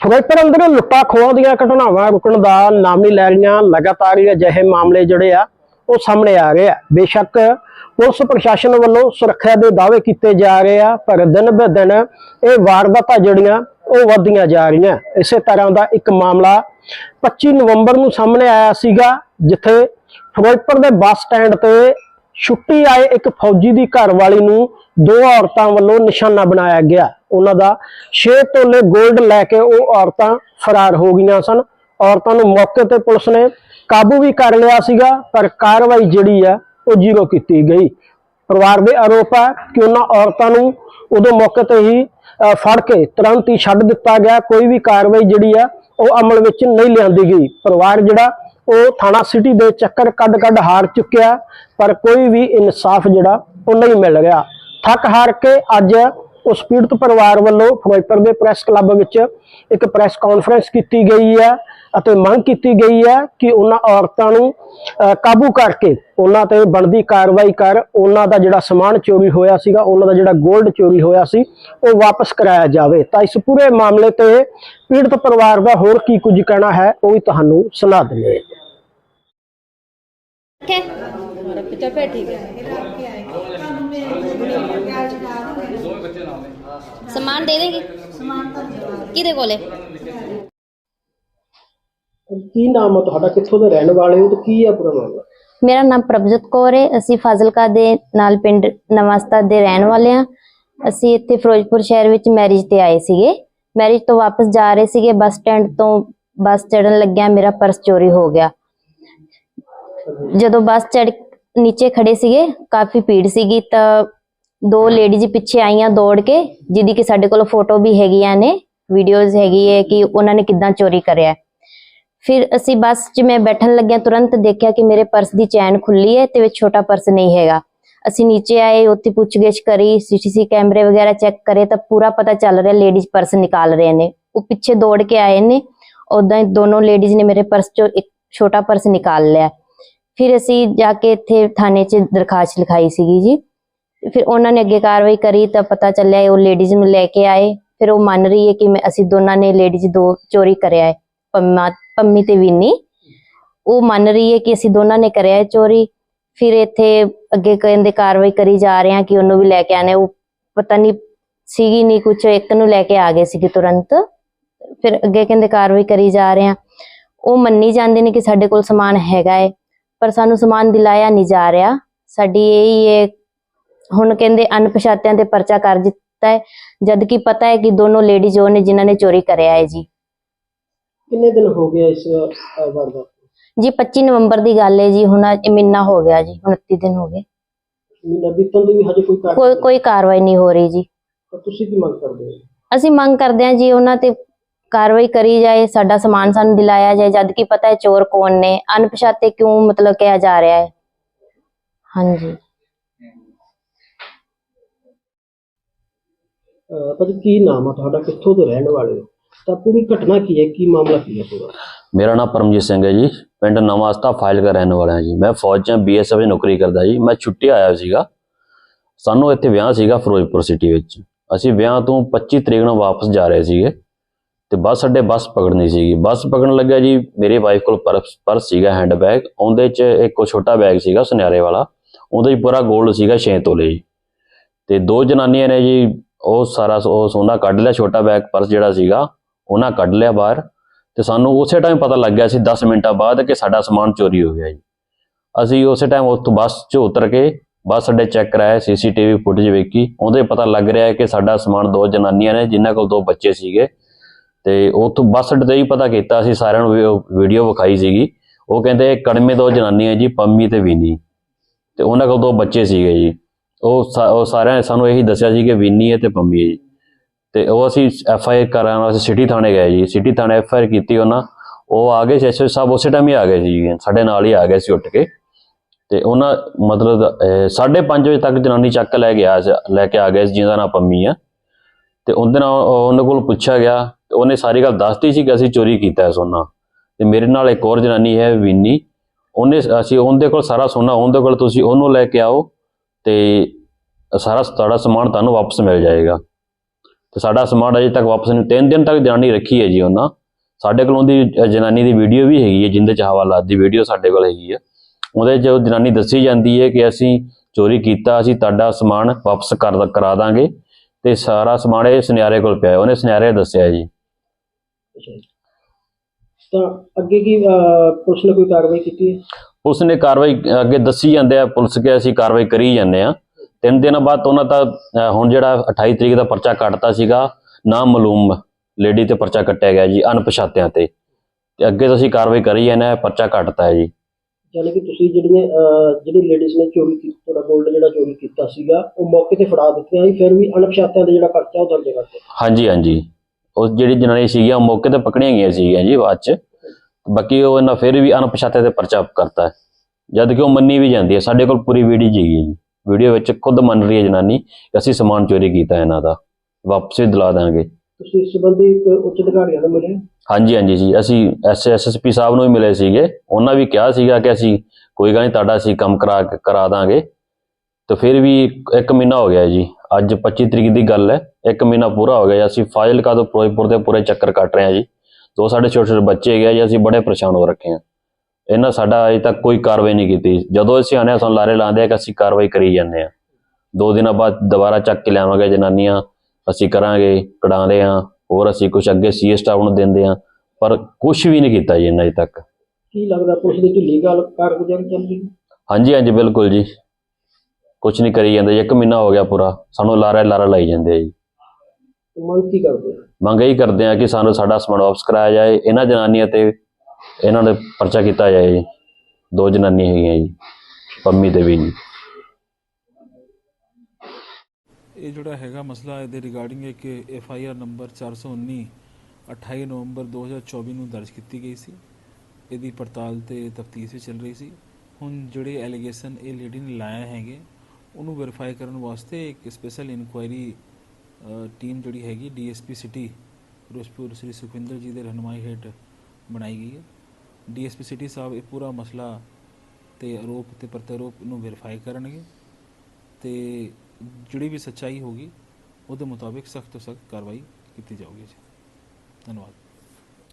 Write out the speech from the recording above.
ਫਿਰੋਜ਼ਪੁਰ ਅੰਦਰ ਲੁੱਟਾਂ ਖੋਹਾਂ ਦੀਆਂ ਘਟਨਾਵਾਂ ਰੁਕਣ ਦਾ ਨਾਮ ਨਹੀਂ ਲੈ ਰਹੀਆਂ ਲਗਾਤਾਰ ਹੀ ਅਜਿਹੇ ਮਾਮਲੇ ਜਿਹੜੇ ਆ, ਉਹ ਸਾਹਮਣੇ ਆ ਰਹੇ ਆ। ਬੇਸ਼ੱਕ ਪੁਲਿਸ ਪ੍ਰਸ਼ਾਸਨ ਵੱਲੋਂ ਸੁਰੱਖਿਆ ਦੇ ਦਾਅਵੇ ਕੀਤੇ ਜਾ ਰਹੇ ਆ, ਪਰ ਦਿਨ ਬ ਦਿਨ ਇਹ ਵਾਰਦਾਤਾਂ ਜਿਹੜੀਆਂ, ਉਹ ਵੱਧਦੀਆਂ ਜਾ ਰਹੀਆਂ। ਇਸੇ ਤਰ੍ਹਾਂ ਦਾ ਇੱਕ ਮਾਮਲਾ 25 ਨਵੰਬਰ ਨੂੰ ਸਾਹਮਣੇ ਆਇਆ ਸੀਗਾ, ਜਿੱਥੇ ਫਿਰੋਜ਼ਪੁਰ ਦੇ ਬੱਸ ਸਟੈਂਡ ਤੇ ਛੁੱਟੀ ਆਏ ਇੱਕ ਫੌਜੀ ਦੀ ਘਰਵਾਲੀ ਨੂੰ ਦੋ ਔਰਤਾਂ ਵੱਲੋਂ ਨਿਸ਼ਾਨਾ ਬਣਾਇਆ ਗਿਆ। ਉਹਨਾਂ ਦਾ 6 ਤੋਲੇ 골ਡ ਲੈ ਕੇ ਉਹ ਔਰਤਾਂ ਫਰਾਰ ਹੋ ਗਈਆਂ ਸਨ। ਔਰਤਾਂ ਨੂੰ ਮੌਕੇ ਤੇ ਪੁਲਿਸ ਨੇ ਕਾਬੂ ਵੀ ਕਰ ਲਿਆ ਸੀਗਾ, ਪਰ ਕਾਰਵਾਈ ਜਿਹੜੀ ਆ, ਉਹ ਜ਼ੀਰੋ ਕੀਤੀ ਗਈ। ਪਰਿਵਾਰ ਦੇ ਆਰੋਪ ਹੈ ਕਿ ਉਹਨਾਂ ਔਰਤਾਂ ਨੂੰ ਉਦੋਂ ਮੌਕੇ ਤੇ ਹੀ ਫੜ ਕੇ ਤੁਰੰਤ ਹੀ ਛੱਡ ਦਿੱਤਾ ਗਿਆ। ਕੋਈ ਵੀ ਕਾਰਵਾਈ ਜਿਹੜੀ ਆ, ਉਹ ਅਮਲ ਵਿੱਚ ਨਹੀਂ ਲਿਆਂਦੀ ਗਈ। ਪਰਿਵਾਰ ਜਿਹੜਾ ਉਹ ਥਾਣਾ ਸਿਟੀ ਦੇ ਚੱਕਰ ਕੱਢ ਕੱਢ ਹਾਰ ਚੁੱਕਿਆ, ਪਰ ਕੋਈ ਵੀ ਇਨਸਾਫ ਜਿਹੜਾ, ਉਹ ਨਹੀਂ ਮਿਲ ਰਿਹਾ। ਥੱਕ ਹਾਰ ਕੇ ਅੱਜ ਉਸ ਪੀੜਤ ਪਰਿਵਾਰ ਵੱਲੋਂ ਫਿਰੋਜ਼ਪੁਰ ਦੇ ਪ੍ਰੈਸ ਕਲੱਬ ਵਿੱਚ ਇੱਕ ਪ੍ਰੈਸ ਕਾਨਫਰੰਸ ਕੀਤੀ ਗਈ ਹੈ ਅਤੇ ਮੰਗ ਕੀਤੀ ਗਈ ਹੈ ਕਿ ਉਹਨਾਂ ਔਰਤਾਂ ਨੂੰ ਕਾਬੂ ਕਰਕੇ ਉਹਨਾਂ ਤੇ ਬਣਦੀ ਕਾਰਵਾਈ ਕਰ, ਉਹਨਾਂ ਦਾ ਜਿਹੜਾ ਸਮਾਨ ਚੋਰੀ ਹੋਇਆ ਸੀਗਾ, ਉਹਨਾਂ ਦਾ ਜਿਹੜਾ 골ਡ ਚੋਰੀ ਹੋਇਆ ਸੀ, ਉਹ ਵਾਪਸ ਕਰਾਇਆ ਜਾਵੇ। ਤਾਂ ਇਸ ਪੂਰੇ ਮਾਮਲੇ ਤੇ ਪੀੜਤ ਪਰਿਵਾਰ ਦਾ ਹੋਰ ਕੀ ਕੁਝ ਕਹਿਣਾ ਹੈ, ਉਹ ਵੀ ਤੁਹਾਨੂੰ ਸੁਣਾ ਦਿੰਦੇ ਹਾਂ। ਠੀਕ ਹੈ हमारा पिता पे ठीक है ਸਮਾਨ ਦੇ ਦੇਂਗੇ ਕਿਹਦੇ ਕੋਲੇ ਕੀ ਨਾਮ ਹੈ ਤੁਹਾਡਾ ਕਿੱਥੋਂ ਦੇ ਰਹਿਣ ਵਾਲੇ ਹੋ ਤੇ ਕੀ ਹੈ ਪੂਰਾ ਮਾਮਲਾ ਮੇਰਾ ਨਾਮ ਪ੍ਰਭਜੋਤ ਕੌਰ ਹੈ ਅਸੀਂ ਫਾਜ਼ਿਲਕਾ ਦੇ ਨਾਲ ਪਿੰਡ ਨਵਾਸਤਾ ਦੇ ਰਹਿਣ ਵਾਲੇ ਹਾਂ ਅਸੀਂ ਇੱਥੇ ਫਿਰੋਜ਼ਪੁਰ ਸ਼ਹਿਰ ਵਿੱਚ ਮੈਰਿਜ ਤੇ ਆਏ ਸੀਗੇ ਮੈਰਿਜ ਤੋਂ ਵਾਪਸ ਜਾ ਰਹੇ ਸੀਗੇ ਬੱਸ ਸਟੈਂਡ ਤੋਂ ਬੱਸ ਚੜਨ ਲੱਗਿਆ ਮੇਰਾ ਪਰਸ ਚੋਰੀ ਹੋ ਗਿਆ ਜਦੋਂ ਬੱਸ ਚੜ ਨੀਚੇ ਖੜੇ ਸੀਗੇ, ਕਾਫੀ ਭੀੜ ਸੀਗੀ ਤਾਂ ਦੋ ਲੇਡੀਜ਼ ਪਿੱਛੇ ਆਈਆਂ ਦੌੜ ਕੇ, ਜਿਹਦੀ ਕਿ ਸਾਡੇ ਕੋਲ ਫੋਟੋ ਵੀ ਹੈਗੀਆਂ ਨੇ ਵੀਡੀਓਜ਼ ਹੈਗੀ ਹੈ ਕਿ ਉਹਨਾਂ ਨੇ ਕਿੱਦਾਂ ਚੋਰੀ ਕਰਿਆ। ਫਿਰ ਅਸੀਂ ਬੱਸ 'ਚ ਮੈਂ ਬੈਠਣ ਲੱਗਿਆ ਤੁਰੰਤ ਦੇਖਿਆ ਕਿ ਮੇਰੇ ਪਰਸ ਦੀ ਚੈਨ ਖੁੱਲੀ ਹੈ ਤੇ ਵਿੱਚ ਛੋਟਾ ਪਰਸ ਨਹੀਂ ਹੈਗਾ। ਅਸੀਂ ਨੀਚੇ ਆਏ, ਉੱਥੇ ਪੁੱਛਗਿੱਛ ਕਰੀ ਸੀਸੀਸੀ ਕੈਮਰੇ ਵਗੈਰਾ ਚੈੱਕ ਕਰੇ ਤਾਂ ਪੂਰਾ ਪਤਾ ਚੱਲ ਰਿਹਾ ਲੇਡੀਜ਼ ਪਰਸ ਨਿਕਾਲ ਰਹੇ ਨੇ। ਉਹ ਪਿੱਛੇ ਦੌੜ ਕੇ ਆਏ ਨੇ ਉਦਾਂ ਹੀ ਦੋਨੋਂ ਲੇਡੀਜ਼ ਨੇ ਮੇਰੇ ਪਰਸ 'ਚੋਂ ਇੱਕ ਛੋਟਾ ਪਰਸ ਨਿਕਾਲ ਲਿਆ। ਫਿਰ ਅਸੀਂ ਜਾ ਕੇ ਇੱਥੇ ਥਾਣੇ 'ਚ ਦਰਖਾਸਤ ਲਿਖਾਈ ਸੀਗੀ ਜੀ। ਫਿਰ ਉਹਨਾਂ ਨੇ ਅੱਗੇ ਕਾਰਵਾਈ ਕਰੀ ਤਾਂ ਪਤਾ ਚੱਲਿਆ ਉਹ ਲੇਡੀਜ਼ ਨੂੰ ਲੈ ਕੇ ਆਏ। ਫਿਰ ਉਹ ਮੰਨ ਰਹੀ ਹੈ ਕਿ ਮੈਂ ਅਸੀਂ ਦੋਨਾਂ ਨੇ ਲੇਡੀਜ਼ ਦੋ ਚੋਰੀ ਕਰਿਆ ਹੈ। ਪੰਮਾ ਪੰਮੀ ਤੇ ਵਿੰਨੀ। ਉਹ ਮੰਨ ਰਹੀ ਹੈ ਕਿ ਅਸੀਂ ਦੋਨਾਂ ਨੇ ਕਰਿਆ ਹੈ ਚੋਰੀ। ਫਿਰ ਇੱਥੇ ਅੱਗੇ ਕਹਿੰਦੇ ਕਾਰਵਾਈ ਕਰੀ ਜਾ ਰਹੇ ਆ ਕਿ ਉਹਨੂੰ ਵੀ ਲੈ ਕੇ ਆਣੇ ਉਹ ਪਤਾ ਨਹੀਂ ਸੀਗੀ ਨਹੀਂ ਕੁਛ, ਇੱਕ ਨੂੰ ਲੈ ਕੇ ਆ ਗਏ ਸੀਗੇ ਤੁਰੰਤ। ਫਿਰ ਅੱਗੇ ਕਹਿੰਦੇ ਕਾਰਵਾਈ ਕਰੀ ਜਾ ਰਹੇ ਆ ਉਹ ਮੰਨੀ ਜਾਂਦੇ ਨੇ ਕਿ ਸਾਡੇ ਕੋਲ ਸਮਾਨ ਹੈਗਾ ਹੈ। ਪਰ ਸਾਨੂੰ ਸਮਾਨ ਦਿਲਾਇਆ ਨਹੀਂ ਜਾ ਰਿਹਾ। ਸਾਡੀ ਇਹ ਹੀ ਹੈ ਹੁਣ ਕਹਿੰਦੇ ਅਣਪਛਾਤਿਆਂ ਤੇ ਪਰਚਾ ਕਰ ਦਿੱਤਾ ਹੈ ਜਦ ਕਿ ਪਤਾ ਹੈ ਕਿ ਦੋਨੋਂ ਲੇਡੀਜ਼ ਉਹ ਨੇ ਜਿਨ੍ਹਾਂ ਨੇ ਚੋਰੀ ਕਰਿਆ ਹੈ ਜੀ। ਕਿੰਨੇ ਦਿਨ ਹੋ ਗਏ ਇਸ ਅਹ, ਵਾਰਦਾਤ ਨੂੰ? ਜੀ 25 ਨਵੰਬਰ ਦੀ ਗੱਲ ਹੈ ਜੀ ਹੁਣ ਇਹ ਮਹੀਨਾ ਹੋ ਗਿਆ ਜੀ 29 ਦਿਨ ਹੋ ਗਏ। ਮਹੀਨਾ ਬੀਤਣ ਦੀ ਵੀ ਹਜੇ ਕੋਈ ਕਾਰਵਾਈ ਕੋਈ ਕੋਈ ਕਾਰਵਾਈ ਨਹੀਂ ਹੋ ਰਹੀ ਜੀ। ਤਾਂ ਤੁਸੀਂ ਕੀ ਮੰਗ ਕਰਦੇ ਹੋ? ਅਸੀਂ ਮੰਗ ਕਰਦੇ ਹਾਂ ਜੀ ਉਹਨਾਂ ਤੇ ਕਾਰਵਾਈ ਕਰੀ ਜਾਏ ਸਾਡਾ ਸਮਾਨ ਸਾਨੂੰ ਦਿਲਾਇਆ ਜਾਏ ਜਦ ਕਿ ਪਤਾ ਹੈ ਚੋਰ ਕੌਣ ਨੇ ਅਣਪਛਾਤੇ ਕਿਉਂ ਮਤਲਬ ਕਿਹਾ ਜਾ ਰਿਹਾ ਹੈ। ਹਾਂਜੀ। ਅਹ, ਭਾਜੀ ਕੀ ਨਾਮ ਆ ਤੁਹਾਡਾ? ਕਿੱਥੋਂ ਦੇ ਰਹਿਣ ਵਾਲੇ ਹੋ? ਤਾਂ ਪੂਰੀ ਘਟਨਾ ਕੀ ਹੈ? ਕੀ ਮਾਮਲਾ ਕੀ ਹੈ ਪੂਰਾ? ਮੇਰਾ ਨਾਮ ਪਰਮਜੀਤ ਸਿੰਘ ਹੈ ਜੀ। ਪਿੰਡ ਨਵਾਂਸਤਾ ਫਾਈਲ ਕਰ ਰਹਿਣ ਵਾਲਾ ਹਾਂ ਜੀ। ਮੈਂ ਫੌਜ 'ਚ ਬੀਐਸਐਫ 'ਚ ਨੌਕਰੀ ਕਰਦਾ ਜੀ। ਮੈਂ ਛੁੱਟੀ ਆਇਆ ਸੀਗਾ। ਸਾਨੂੰ ਇੱਥੇ ਵਿਆਹ ਸੀਗਾ ਫਿਰੋਜ਼ਪੁਰ ਸਿਟੀ ਵਿੱਚ। ਅਸੀਂ ਵਿਆਹ ਤੋਂ 25 ਤਰੀਕ ਨੂੰ ਵਾਪਸ ਜਾ ਰਹੇ ਸੀਗੇ। ਤੇ ਬੱਸ ਅੱਡੇ ਬੱਸ ਪਕੜਨੀ ਸੀਗੀ। ਬੱਸ ਪਕੜਨ ਲੱਗਿਆ ਜੀ, ਮੇਰੇ ਵਾਈਫ ਕੋਲ ਪਰਸ ਪਰਸ ਸੀਗਾ ਹੈਂਡ ਬੈਗ ਉਹਦੇ 'ਚ ਇੱਕ ਉਹ ਛੋਟਾ ਬੈਗ ਸੀਗਾ ਸੁਨਿਆਰੇ ਵਾਲਾ। ਉਹਦੇ 'ਚ ਪੂਰਾ 골ਡ ਸੀਗਾ 6 ਤੋਲੇ ਜੀ। ਤੇ ਦੋ ਜਨਾਨੀਆਂ ਨੇ ਜੀ, ਉਹ ਸਾਰਾ ਉਹ ਸੋਨਾ ਕੱਢ ਲਿਆ, ਛੋਟਾ ਬੈਗ ਪਰਸ ਜਿਹੜਾ ਸੀਗਾ, ਉਹਨਾਂ ਕੱਢ ਲਿਆ ਬਾਹਰ। ਤੇ ਸਾਨੂੰ ਉਸੇ ਟਾਈਮ ਪਤਾ ਲੱਗ ਗਿਆ ਸੀ 10 ਮਿੰਟਾਂ ਬਾਅਦ ਕਿ ਸਾਡਾ ਸਮਾਨ ਚੋਰੀ ਹੋ ਗਿਆ ਜੀ। ਅਸੀਂ ਉਸੇ ਟਾਈਮ ਉੱਥੋਂ ਬੱਸ 'ਚ ਉਤਰ ਕੇ ਬੱਸ ਅੱਡੇ ਚੈੱਕ ਕਰਾਇਆ ਸੀਸੀਟੀਵੀ ਫੁਟੇਜ ਵੇਖੀ। ਉਹਦੇ ਪਤਾ ਲੱਗ ਰਿਹਾ ਹੈ ਕਿ ਸਾਡਾ ਸਮਾਨ ਦੋ ਜਨਾਨੀਆਂ ਨੇ, ਜਿਨ੍ਹਾਂ ਕੋਲ ਦੋ ਬੱਚੇ ਸੀਗੇ। ਤੇ ਉੱਥੋਂ ਬੱਸ ਅੱਡੇ ਤੇ ਹੀ ਪਤਾ ਕੀਤਾ ਅਸੀਂ ਸਾਰਿਆਂ ਨੂੰ ਵੀਡੀਓ ਵਿਖਾਈ ਸੀਗੀ। ਉਹ ਕਹਿੰਦੇ ਕੜਮੇ ਦੋ ਜਨਾਨੀਆਂ ਜੀ, ਪੰਮੀ ਤੇ ਵੀਨੀ। ਤੇ ਉਹਨਾਂ ਕੋਲ ਦੋ ਬੱਚੇ ਸੀਗੇ ਜੀ। ਉਹ ਸਾ- ਉਹ ਸਾਰਿਆਂ ਨੇ ਸਾਨੂੰ ਇਹੀ ਦੱਸਿਆ ਸੀ ਕਿ ਵੀਨੀ ਹੈ ਤੇ ਪੰਮੀ ਹੈ ਜੀ। ਤੇ ਉਹ ਅਸੀਂ ਐਫ ਆਈ ਆਰ ਕਰਾਂ ਵਾਸਤੇ ਸਿਟੀ ਥਾਣੇ ਗਏ ਜੀ। ਸਿਟੀ ਥਾਣੇ ਐਫ ਆਈ ਆਰ ਕੀਤੀ ਉਹਨਾਂ। ਉਹ ਆ ਗਏ ਸੀ ਐਸਓ ਸਾਹਿਬ ਉਸੇ ਟਾਈਮ ਹੀ ਆ ਗਏ ਸੀ ਸਾਡੇ ਨਾਲ ਹੀ ਆ ਗਏ ਸੀ ਉੱਠ ਕੇ। ਤੇ ਉਹਨਾਂ ਮਤਲਬ 5:30 ਵਜੇ ਤੱਕ ਜਨਾਨੀ ਚੱਕ ਲੈ ਗਿਆ ਸੀ- ਲੈ ਕੇ ਆ ਗਏ ਸੀ ਜਿਹਦਾ ਨਾਮ ਪੰਮੀ ਆ। ਤੇ ਉਹਦੇ ਨਾਲ ਉਹਨਾਂ ਕੋਲ ਪੁੱਛਿਆ ਗਿਆ ਤੇ ਉਹਨੇ ਸਾਰੀ ਗੱਲ ਦੱਸਤੀ ਸੀ ਕਿ ਅਸੀਂ ਚੋਰੀ ਕੀਤਾ ਹੈ ਸੋਨਾ। ਤੇ ਮੇਰੇ ਨਾਲ ਇੱਕ ਹੋਰ ਜਨਾਨੀ ਹੈ ਵਿੰਨੀ। ਉਹਨੇ ਅਸੀਂ ਉਹਦੇ ਕੋਲ ਸਾਰਾ ਸੋਨਾ, ਉਹਦੇ ਕੋਲ ਤੁਸੀਂ ਉਹਨੂੰ ਲੈ ਕੇ ਆਓ ਤੇ ਸਾਰਾ ਤੁਹਾਡਾ ਸਮਾਨ ਤੁਹਾਨੂੰ ਵਾਪਸ ਮਿਲ ਜਾਏਗਾ। ਤੇ ਸਾਡਾ ਸਮਾਨ ਅਜੇ ਤੱਕ ਵਾਪਸ ਨਹੀਂ ਤਿੰਨ ਦਿਨ ਤੱਕ ਜਨਾਨੀ ਰੱਖੀ ਹੈ ਜੀ ਉਹਨਾਂ। ਸਾਡੇ ਕੋਲ ਉਹਦੀ ਜਨਾਨੀ ਦੀ ਵੀਡੀਓ ਵੀ ਹੈਗੀ ਹੈ, ਜਿੰਦੇ ਚ ਹਵਾਲਾਤ ਦੀ ਵੀਡੀਓ ਸਾਡੇ ਕੋਲ ਹੈਗੀ ਹੈ। ਉਹਦੇ 'ਚ ਉਹ ਜਨਾਨੀ ਦੱਸੀ ਜਾਂਦੀ ਹੈ ਕਿ ਅਸੀਂ ਚੋਰੀ ਕੀਤਾ, ਅਸੀਂ ਤੁਹਾਡਾ ਸਮਾਨ ਵਾਪਸ ਕਰ ਕਰਾ ਦਾਂਗੇ। ਤੇ ਸਾਰਾ ਸਮਾਨ ਇਹ ਸੁਨਿਆਰੇ ਕੋਲ ਪਿਆ ਉਹਨੇ ਸੁਨਿਆਰੇ ਦੱਸਿਆ ਜੀ। ਅੱਛਾ ਜੀ। ਤਾਂ ਅੱਗੇ ਕੀ ਅਹ, ਪੁਲਿਸ ਨੇ ਕੋਈ ਕਾਰਵਾਈ ਕੀਤੀ ਹੈ? ਪੁਲਿਸ ਨੇ ਕਾਰਵਾਈ ਅੱਗੇ ਦੱਸੀ ਜਾਂਦੇ ਆ ਪੁਲਿਸ ਕੇ ਅਸੀਂ ਕਾਰਵਾਈ ਕਰੀ ਜਾਂਦੇ ਆ। ਤਿੰਨ ਦਿਨਾਂ ਬਾਅਦ ਉਹਨਾਂ ਦਾ ਅ, ਹੁਣ ਜਿਹੜਾ 28 ਤਰੀਕ ਦਾ ਪਰਚਾ ਕੱਟਤਾ ਸੀਗਾ ਨਾ ਮਾਲੂਮ ਲੇਡੀ ਤੇ ਪਰਚਾ ਕੱਟਿਆ ਗਿਆ ਜੀ ਅਣਪਛਾਤਿਆਂ ਤੇ। ਤੇ ਅੱਗੇ ਤੋਂ ਅਸੀਂ ਕਾਰਵਾਈ ਕਰੀ ਜਾਂਦੇ ਆ ਪਰਚਾ ਕੱਟਤਾ ਹੈ ਜੀ। ਯਾਨੀ ਕਿ ਤੁਸੀਂ ਜਿਹੜੀਆਂ ਅਹ, ਜਿਹੜੀ ਲੇਡੀਜ਼ ਨੇ ਚੋਰੀ ਕੀਤੀ ਤੁਹਾਡਾ ਗੋਲਡ ਜਿਹੜਾ ਚੋਰੀ ਕੀਤਾ ਸੀਗਾ ਉਹ ਮੌਕੇ ਤੇ ਫੜਾ ਦਿੱਤੀਆਂ ਸੀ ਫਿਰ ਵੀ ਅਣਪਛਾਤਿਆਂ ਦਾ ਜਿਹੜਾ ਪਰਚਾ ਉਹ ਦਰਜ ਕਰਤੇ ਹਾਂਜੀ ਹਾਂਜੀ। ਉਹ ਜਿਹੜੀ ਜਨਾਨੀ ਸੀਗੀਆਂ ਉਹ ਮੌਕੇ ਤੇ ਪਕੜੀਆਂ ਗਈਆਂ ਸੀਗੀਆਂ ਜੀ ਬਾਅਦ ਚ। ਬਾਕੀ ਉਹ ਇਹਨਾਂ ਫਿਰ ਵੀ ਅਣਪਛਾਤੇ ਤੇ ਪਰਚਾ ਕਰਤਾ। ਜਦ ਕਿ ਉਹ ਮੰਨੀ ਵੀ ਜਾਂਦੀ ਹੈ। ਸਾਡੇ ਕੋਲ ਪੂਰੀ ਵੀਡੀਓ ਜੀਗੀ ਜੀ। ਵੀਡੀਓ ਵਿੱਚ ਖੁਦ ਮੰਨ ਰਹੀ ਹੈ ਜਨਾਨੀ ਕਿ ਅਸੀਂ ਸਮਾਨ ਚੋਰੀ ਕੀਤਾ ਇਹਨਾਂ ਦਾ। ਵਾਪਸ ਦਿਲਾ ਦਾਂਗੇ। ਤੁਸੀਂ ਇਸ ਸੰਬੰਧੀ ਕੋਈ ਉੱਚ ਅਧਿਕਾਰੀਆਂ ਨੂੰ ਮਿਲੇ? ਹਾਂਜੀ ਹਾਂਜੀ ਜੀ। ਅਸੀਂ ਐਸਐਸਪੀ ਸਾਹਿਬ ਨੂੰ ਵੀ ਮਿਲੇ ਸੀਗੇ। ਉਹਨਾਂ ਵੀ ਕਿਹਾ ਸੀਗਾ ਕਿ ਅਸੀਂ ਕੋਈ ਗੱਲ ਨਹੀਂ ਤੁਹਾਡਾ ਅਸੀਂ ਕੰਮ ਕਰਾ ਕਰਾ ਦਾਂਗੇ। ਤੇ ਫਿਰ ਵੀ ਇੱਕ ਮਹੀਨਾ ਹੋ ਗਿਆ ਜੀ। ਅੱਜ 25 ਤਰੀਕ ਦੀ ਗੱਲ ਹੈ। ਇੱਕ ਮਹੀਨਾ ਪੂਰਾ ਹੋ ਗਿਆ। ਅਸੀਂ ਫਾਜ਼ਿਲਕਾ ਤੋਂ ਫਿਰੋਜ਼ਪੁਰ ਦੇ ਪੂਰੇ ਚੱਕਰ ਕੱਟ ਰਹੇ ਹਾਂ ਜੀ। ਦੋ ਸਾਡੇ ਛੋਟੇ ਛੋਟੇ ਬੱਚੇ ਆ ਜੀ ਅਸੀਂ ਬੜੇ ਪਰੇਸ਼ਾਨ ਹੋ ਰੱਖੇ ਹਾਂ। ਇਹਨਾਂ ਸਾਡਾ ਅਜੇ ਤੱਕ ਕੋਈ ਕਾਰਵਾਈ ਨਹੀਂ ਕੀਤੀ। ਜਦੋਂ ਅਸੀਂ ਹਾਂ ਸਾਨੂੰ ਲਾਰੇ ਲਾਉਂਦੇ ਆ ਕਿ ਅਸੀਂ ਕਾਰਵਾਈ ਕਰੀ ਜਾਂਦੇ ਹਾਂ। ਦੋ ਦਿਨਾਂ ਬਾਅਦ ਦੁਬਾਰਾ ਚੱਕ ਕੇ ਲਿਆਵਾਂਗੇ ਜਨਾਨੀਆਂ। ਅਸੀਂ ਕਰਾਂਗੇ ਕਢਾਉਂਦੇ ਹਾਂ। ਹੋਰ ਅਸੀਂ ਕੁਝ ਅੱਗੇ ਸੀਏ ਸਟਾਫ ਨੂੰ ਦਿੰਦੇ ਹਾਂ। ਪਰ ਕੁਝ ਵੀ ਨਹੀਂ ਕੀਤਾ ਜੀ ਇਹਨਾਂ ਅਜੇ ਤੱਕ। ਕੀ ਲੱਗਦਾ ਪੁਲਿਸ ਦੀ ਢਿੱਲੀ ਗੱਲ ਕਾਰਗੁਜ਼ਾਰੀ ਚੱਲ ਰਹੀ ਹਾਂਜੀ ਹਾਂਜੀ ਬਿਲਕੁਲ ਜੀ। ਕੁਝ ਨਹੀਂ ਕਰੀ ਜਾਂਦੇ ਜੀ। ਇੱਕ ਮਹੀਨਾ ਹੋ ਗਿਆ ਪੂਰਾ ਸਾਨੂੰ ਲਾਰਾ ਲਾਰਾ ਲਾਈ ਜਾਂਦੇ ਆ ਜੀ। ਮੰਗ ਕੀ ਕਰਦੇ ਹੋ ਮੰਗ ਇਹੀ ਕਰਦੇ ਆ ਕਿ ਸਾਨੂੰ ਸਾਡਾ ਸਮਾਨ ਵਾਪਸ ਕਰਾਇਆ ਜਾਏ ਇਹਨਾਂ ਜਨਾਨੀਆਂ ਤੇ ਇਹਨਾਂ ਦੇ ਪਰਚਾ ਕੀਤਾ ਜਾਏ ਜੀ। ਦੋ ਜਨਾਨੀਆਂ ਹੈਗੀਆਂ ਜੀ ਪੰਮੀ ਤੇ ਵੀ ਜੀ। ਇਹ ਜਿਹੜਾ ਹੈਗਾ ਮਸਲਾ ਇਹਦੇ ਰਿਗਾਰਡਿੰਗ ਇੱਕ ਐਫ ਆਈ ਆਰ ਨੰਬਰ 419 28 ਨਵੰਬਰ 2024 ਨੂੰ ਦਰਜ ਕੀਤੀ ਗਈ ਸੀ। ਇਹਦੀ ਪੜਤਾਲ ਤੇ ਤਫਤੀਸ਼ ਵੀ ਚੱਲ ਰਹੀ ਸੀ। ਹੁਣ ਜਿਹੜੇ ਐਲੀਗੇਸ਼ਨ ਇਹ ਲੇਡੀ ਨੇ ਲਾਇਆ ਹੈਗੇ ਉਹਨੂੰ ਵੈਰੀਫਾਈ ਕਰਨ ਵਾਸਤੇ ਇੱਕ ਸਪੈਸ਼ਲ ਇਨਕੁਆਇਰੀ ਟੀਮ ਜਿਹੜੀ ਹੈਗੀ ਡੀਐਸਪੀ ਸਿਟੀ ਫਿਰੋਜ਼ਪੁਰ ਸ੍ਰੀ ਸੁਖਵਿੰਦਰ ਜੀ ਦੇ ਰਹਿਨੁਮਾਈ ਹੇਠ ਬਣਾਈ ਗਈ ਹੈ। ਡੀਐਸਪੀ ਸਿਟੀ ਸਾਹਿਬ ਇਹ ਪੂਰਾ ਮਸਲਾ ਤੇ ਆਰੋਪ ਤੇ ਪ੍ਰਤੀਆਰੋਪ ਨੂੰ ਵੈਰੀਫਾਈ ਕਰਨਗੇ ਤੇ ਜਿਹੜੀ ਵੀ ਸੱਚਾਈ ਹੋਗੀ ਉਹਦੇ ਮੁਤਾਬਿਕ ਸਖਤ ਤੋਂ ਸਖਤ ਕਾਰਵਾਈ ਕੀਤੀ ਜਾਊਗੀ ਜੀ। ਧੰਨਵਾਦ।